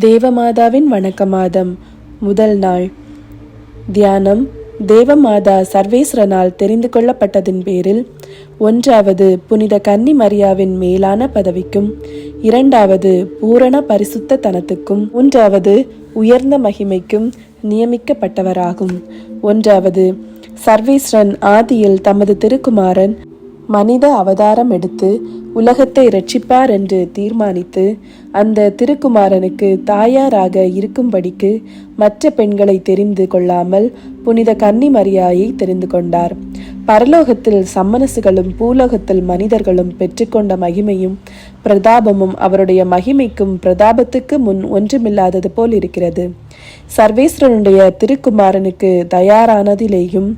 தேவமாதாவின் வணக்க மாதம் முதல் நாள். தியானம். தேவமாதா சர்வேஸ்வரனால் தெரிந்து கொள்ளப்பட்டதின் பேரில் ஒன்றாவது புனித கன்னி மரியாவின் மேலான பதவிக்கும் இரண்டாவது பூரண பரிசுத்த தனத்துக்கும் மூன்றாவது உயர்ந்த மகிமைக்கும் நியமிக்கப்பட்டவராகும். ஒன்றாவது சர்வேஸ்வரன் ஆதியில் தமது திருக்குமாரன் மனித அவதாரம் எடுத்து உலகத்தை ரட்சிப்பார் என்று தீர்மானித்து அந்த திருக்குமாரனுக்கு தாயாராக இருக்கும்படிக்கு மற்ற பெண்களை தெரிந்து கொள்ளாமல் புனித கன்னி மரியாயை தெரிந்து கொண்டார். பரலோகத்தில் சம்மனசுகளும் பூலோகத்தில் மனிதர்களும் பெற்றுக்கொண்ட மகிமையும் பிரதாபமும் அவருடைய மகிமைக்கும் பிரதாபத்துக்கு முன் ஒன்றுமில்லாதது போல் இருக்கிறது. சர்வேஸ்வரனுடைய திருக்குமாரனுக்கு தயாரானதிலேயும்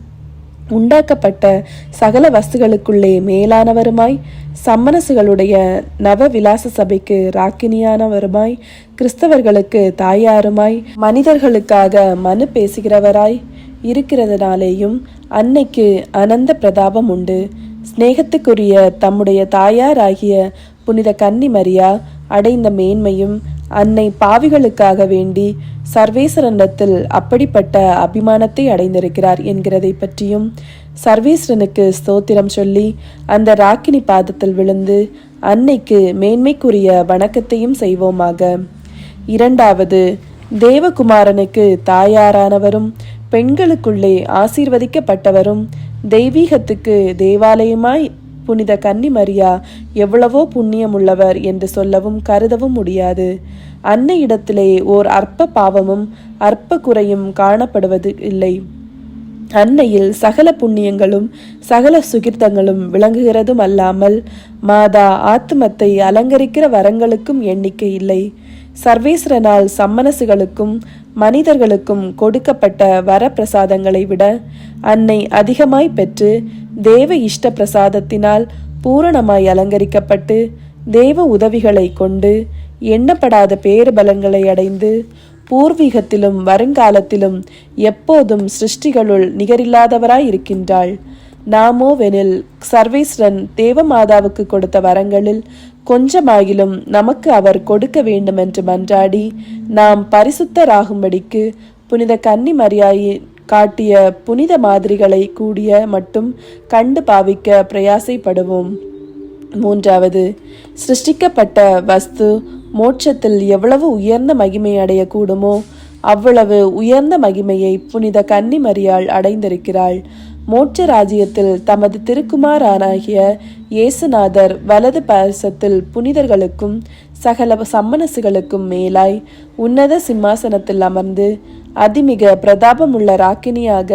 உண்டாக்கப்பட்ட சகல வஸ்துகளுக்குள்ளே மேலானவருமாய் சம்மனசுகளுடைய நவ விலாச சபைக்கு ராக்கினியானவருமாய் கிறிஸ்தவர்களுக்கு தாயாருமாய் மனிதர்களுக்காக மனு பேசுகிறவராய் இருக்கிறதுனாலேயும் அன்னைக்கு அனந்த பிரதாபம் உண்டு. சிநேகத்துக்குரிய தம்முடைய தாயாராகிய புனித கன்னி மரியா அடைந்த மேன்மையும் அன்னை பாவிகளுக்காக வேண்டி சர்வேஸ்வரனிடத்தில் அப்படிப்பட்ட அபிமானத்தை அடைந்திருக்கிறார் என்கிறதை பற்றியும் சர்வேஸ்வரனுக்கு ஸ்தோத்திரம் சொல்லி அந்த ராக்கினி பாதத்தில் விழுந்து அன்னைக்கு மேன்மைக்குரிய வணக்கத்தையும் செய்வோமாக. இரண்டாவது தேவகுமாரனுக்கு தாயாரானவரும் பெண்களுக்குள்ளே ஆசீர்வதிக்கப்பட்டவரும் தெய்வீகத்துக்கு தேவாலயமாய் புனித கன்னி மரியா எவ்வளவோ புண்ணியமுள்ளவர் என்று சொல்லவும் கருதவும் முடியாது. அன்னையிடத்திலே ஓர் அற்ப பாவமும் அற்ப குறையும் காணப்படுவது இல்லை. அன்னையில் சகல புண்ணியங்களும் சகல சுகிர்த்தங்களும் விளங்குகிறதும் அல்லாமல் மாதா ஆத்மத்தை அலங்கரிக்கிற வரங்களுக்கும் எண்ணிக்கை இல்லை. சர்வேஸ்வரனால் சம்மனசுகளுக்கும் மனிதர்களுக்கும் கொடுக்கப்பட்ட வரப்பிரசாதங்களை விட அன்னை அதிகமாய் பெற்று தேவ இஷ்ட பிரசாதத்தினால் பூரணமாய் அலங்கரிக்கப்பட்டு தேவ உதவிகளை கொண்டு எண்ணப்படாத பேறுபலன்களை அடைந்து பூர்வீகத்திலும் வருங்காலத்திலும் எப்போதும் சிருஷ்டிகளுள் நிகரில்லாதவராய் இருக்கின்றாள் நாமோவெனில் சர்வேஸ்வரன் தேவமாதாவுக்கு கொடுத்த வரங்களில் கொஞ்சமாகிலும் நமக்கு அவர் கொடுக்க வேண்டுமென்று மன்றாடி நாம் பரிசுத்தராகும்படிக்கு புனித கன்னி மரியாயை காட்டிய புனித மாதிரிகளை கூடிய மட்டும் கண்டு பாவிக்க பிரயாசைப்படுவோம். மூன்றாவது சிருஷ்டிக்கப்பட்ட வஸ்து மோட்சத்தில் எவ்வளவு உயர்ந்த மகிமை அடையக்கூடுமோ அவ்வளவு உயர்ந்த மகிமையை புனித கன்னிமரியாள் அடைந்திருக்கிறாள். மோட்ச ராஜ்யத்தில் தமது திருக்குமாரானாகிய இயேசுநாதர் வலது பாரசத்தில் புனிதர்களுக்கும் சகல சம்மனசுகளுக்கும் மேலாய் உன்னத சிம்மாசனத்தில் அமர்ந்து அதிமிக பிரதாபமுள்ள ராக்கினியாக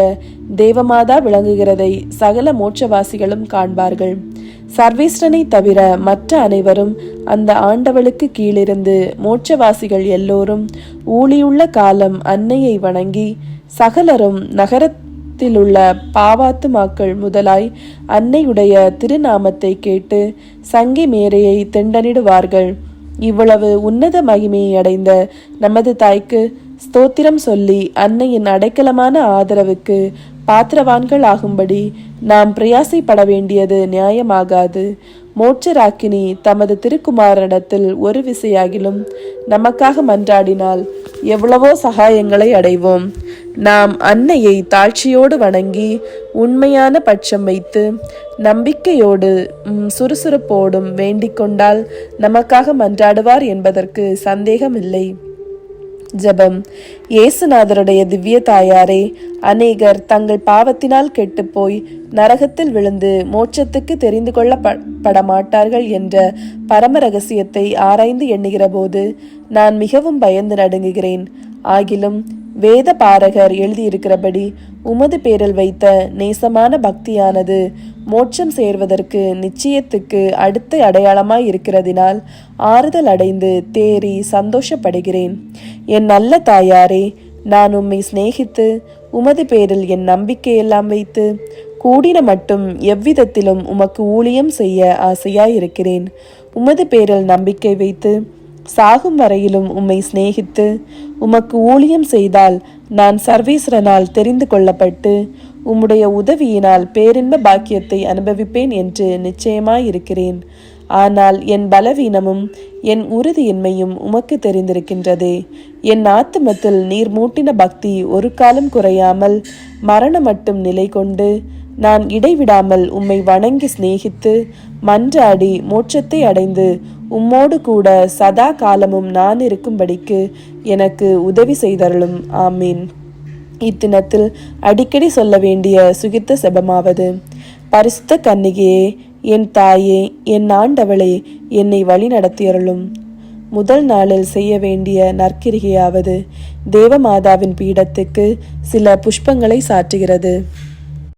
தேவமாதா விளங்குகிறதை சகல மோட்சவாசிகளும் காண்பார்கள். சர்வேஸ்வரனை தவிர மற்ற அனைவரும் அந்த ஆண்டவளுக்கு கீழிருந்து மோட்சவாசிகள் எல்லோரும் ஊழியுள்ள காலம் அன்னையை வணங்கி சகலரும் நகரத்திலுள்ள பாவாத்துமாக்கள் முதலாய் அன்னையுடைய திருநாமத்தை கேட்டு சங்கி மேரையை திண்டனிடுவார்கள் இவ்வளவு உன்னத மகிமையை அடைந்த நமது தாய்க்கு ஸ்தோத்திரம் சொல்லி அன்னையின் அடைக்கலமான ஆதரவுக்கு பாத்திரவான்கள் ஆகும்படி நாம் பிரயாசைப்பட வேண்டியது நியாயமாகாது. மோட்சராக்கினி தமது திருக்குமாரனிடத்தில் ஒரு விசையாகிலும் நமக்காக மன்றாடினால் எவ்வளவோ சகாயங்களை அடைவோம். நாம் அன்னையை தாழ்ச்சியோடு வணங்கி உண்மையான பட்சம் வைத்து நம்பிக்கையோடு சுறுசுறுப்போடும் வேண்டிக் கொண்டால் நமக்காக மன்றாடுவார் என்பதற்கு சந்தேகமில்லை. ஜபம். இயேசுநாதருடைய திவ்ய தாயாரே அநேகர் தங்கள் பாவத்தினால் கெட்டுப்போய் நரகத்தில் விழுந்து மோட்சத்துக்கு தெரிந்து கொள்ளப்பட மாட்டார்கள் என்ற பரம ரகசியத்தை ஆராய்ந்து எண்ணுகிற போது நான் மிகவும் பயந்து நடுங்குகிறேன். ஆகிலும் வேத பாரகர் எழுதியிருக்கிறபடி உமது பேரில் வைத்த நேசமான பக்தியானது மோட்சம் சேர்வதற்கு நிச்சயத்துக்கு அடுத்த அடையாளமாய் இருக்கிறதினால் ஆறுதல் அடைந்து தேறி சந்தோஷப்படுகிறேன். என் நல்ல தாயாரே நான் உம்மை சிநேகித்து உமது பேரில் என் நம்பிக்கையெல்லாம் வைத்து கூடின மட்டும் எவ்விதத்திலும் உமக்கு ஊழியம் செய்ய ஆசையாயிருக்கிறேன். உமது பேரில் நம்பிக்கை வைத்து சாகும் வரையிலும் உம்மை சிநேகித்து உமக்கு ஊழியம் செய்தால் நான் சர்வேஸ்வரனால் தெரிந்து கொள்ளப்பட்டு உம்முடைய உதவியினால் பேரின்ப பாக்கியத்தை அனுபவிப்பேன் என்று நிச்சயமாயிருக்கிறேன். ஆனால் என் பலவீனமும் என் உறுதியின்மையும் உமக்கு தெரிந்திருக்கின்றதே. என் ஆத்துமத்தில் நீர் மூட்டின பக்தி ஒரு காலம் குறையாமல் மரணம் மட்டும் நிலை கொண்டு நான் இடைவிடாமல் உம்மை வணங்கி சிநேகித்து மன்றாடி மோட்சத்தை அடைந்து உம்மோடு கூட சதா காலமும் நான் இருக்கும்படிக்கு எனக்கு உதவி செய்தருளும். ஆமீன். இத்தினத்தில் அடிக்கடி சொல்ல வேண்டிய சுகித்த செபமாவது. பரிசுத்த கன்னிகையே என் தாயே என் ஆண்டவளே என்னை வழி நடத்தியருளும். முதல் நாளில் செய்ய வேண்டிய நற்கிரிகையாவது தேவமாதாவின் பீடத்துக்கு சில புஷ்பங்களை சாற்றுகிறது.